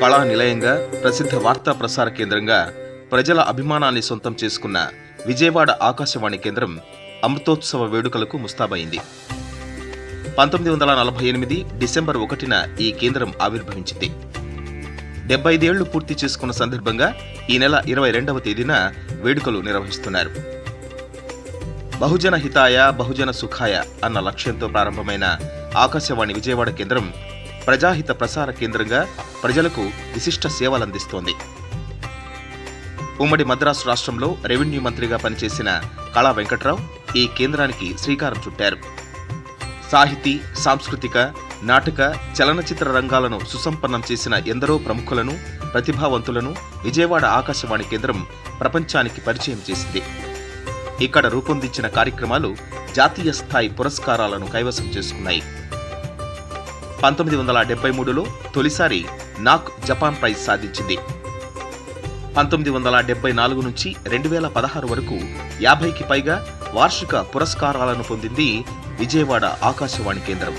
కళా నిలయంగా ప్రసిద్ధ వార్తా ప్రసార కేంద్రంగా ప్రజల అభిమానాన్ని సొంతం చేసుకున్న విజయవాడ ఆకాశవాణి కేంద్రం అమృతోత్సవ వేడుకలకు ముస్తాబైంది పంతొమ్మిది వందల నలభై ఎనిమిది డిసెంబర్ ఒకటిన ఈ కేంద్రం ఆవిర్భవించింది. డెబ్బై ఐదేళ్ళు పూర్తి చేసుకున్న సందర్భంగా ఈ నెల ఇరవై రెండవ తేదీన వేడుకలు నిర్వహిస్తున్నారు. బహుజన హితాయ బహుజన సుఖాయ అన్న లక్ష్యంతో ప్రారంభమైన ఆకాశవాణి విజయవాడ కేంద్రం ప్రజాహిత ప్రసార కేంద్రంగా ప్రజలకు విశిష్ట సేవలందిస్తోంది. ఉమ్మడి మద్రాసు రాష్ట్రంలో రెవెన్యూ మంత్రిగా పనిచేసిన కళా వెంకట్రావు ఈ కేంద్రానికి శ్రీకారం చుట్టారు. సాహితీ సాంస్కృతిక నాటక చలనచిత్ర రంగాలను సుసంపన్నం చేసిన ఎందరో ప్రముఖులను ప్రతిభావంతులను విజయవాడ ఆకాశవాణి కేంద్రం ప్రపంచానికి పరిచయం చేసింది. ఇక్కడ రూపొందించిన కార్యక్రమాలు జాతీయ స్థాయి పురస్కారాలను కైవసం చేసుకున్నాయి. పంతొమ్మిది వందల డెబ్బై మూడులో తొలిసారి నాక్ జపాన్ ప్రైజ్ సాధించింది. పంతొమ్మిది వందల డెబ్బై నాలుగు నుంచి రెండు వేల పదహారు వరకు యాభైకి పైగా వార్షిక పురస్కారాలను పొందింది విజయవాడ ఆకాశవాణి కేంద్రం.